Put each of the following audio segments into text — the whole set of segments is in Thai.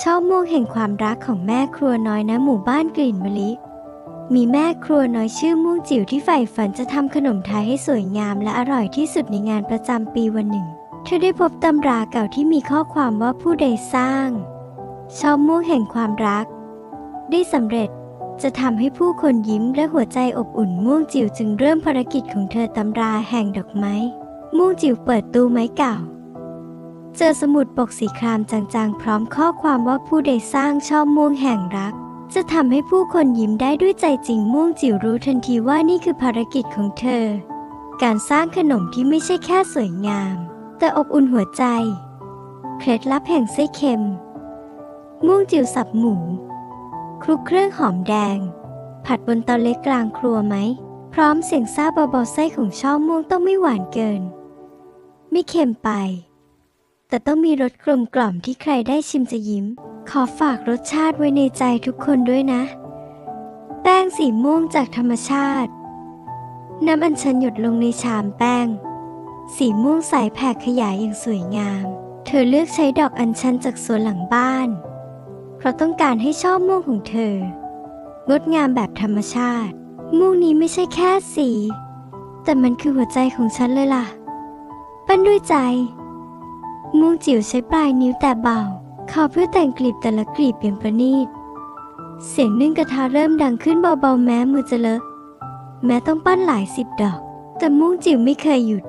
ช่อม่วงแห่งความรักของแม่ครัวน้อยนะหมู่บ้านกลิ่นมะลิ มีแม่ครัวน้อยชื่อม่วงจิ๋วที่ใฝ่ฝันจะทำขนมไทยให้สวยงามและอร่อยที่สุดในงานประจำปีวันหนึ่ง เธอได้พบตำราเก่าที่มีข้อความว่าผู้ใดสร้างช่อม่วงแห่งความรัก ได้สำเร็จจะทำให้ผู้คนยิ้มและหัวใจอบอุ่นม่วงจิ๋วจึงเริ่มภารกิจของเธอตำราแห่งดอกไม้ ม่วงจิ๋วเปิดตู้ไม้เก่า เจอสมุดปกสีครามจางๆ พร้อมข้อความว่าผู้ใดสร้างช่อม่วงแห่งรัก จะทำให้ผู้คนยิ้มได้ด้วยใจจริงม่วงจิ๋วรู้ทันทีว่านี่คือภารกิจของเธอ การสร้างขนมที่ไม่ใช่แค่สวยงาม แต่อบอุ่นหัวใจ เคล็ดลับแห่งไส้เค็ม ม่วงจิ๋วสับหมู คลุกเครื่องหอมแดง ผัดบนเตาเล็กกลางครัวไหม พร้อมเสียงซาบเบาๆไส้ของช่อม่วงต้องไม่หวานเกิน ไม่เค็มไป แต่ต้องมีรสกลมกล่อมที่ใครได้ชิมจะยิ้ม ขอฝากรสชาติไว้ในใจทุกคนด้วยนะ แป้งสีม่วงจากธรรมชาติ น้ำอัญชันหยดลงในชามแป้ง สีม่วงใสแผ่ขยายอย่างสวยงาม เธอเลือกใช้ดอกอัญชันจากสวนหลังบ้าน เพราะต้องการให้ช่อม่วงของเธอ งดงามแบบธรรมชาติ ม่วงนี้ไม่ใช่แค่สี แต่มันคือหัวใจของฉันเลยล่ะ ปั้นด้วยใจ ม่วงจิ๋วใช้ปลายนิ้วแต่เบาขอเพื่อแต่งกลีบแต่ละกลีบอย่างประณีต เสียงนึ่งกระทะเริ่มดังขึ้นเบาๆแม้มือจะเลอะ แม้ต้องปั้นหลายสิบดอก แต่ม่วงจิ๋วไม่เคยหยุด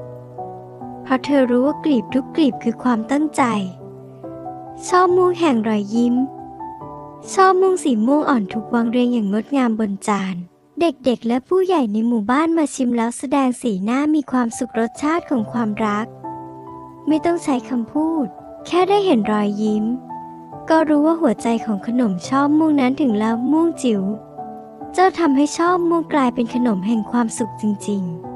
เพราะเธอรู้ว่ากลีบทุกกลีบคือความตั้งใจช่อม่วงแห่งรอยยิ้มช่อม่วงสีม่วงอ่อนถูกวางเรียงอย่างงดงามบนจานเด็กๆ และผู้ใหญ่ในหมู่บ้านมาชิมแล้วแสดงสีหน้ามีความสุขรสชาติของความรัก ไม่ต้องใช้คำพูด แค่ได้เห็นรอยยิ้ม ก็รู้ว่าหัวใจของขนมชอบม่วงนั้นถึงแล้วม่วงจิ๋ว เจ้าทำให้ชอบม่วงกลายเป็นขนมแห่งความสุขจริง ๆ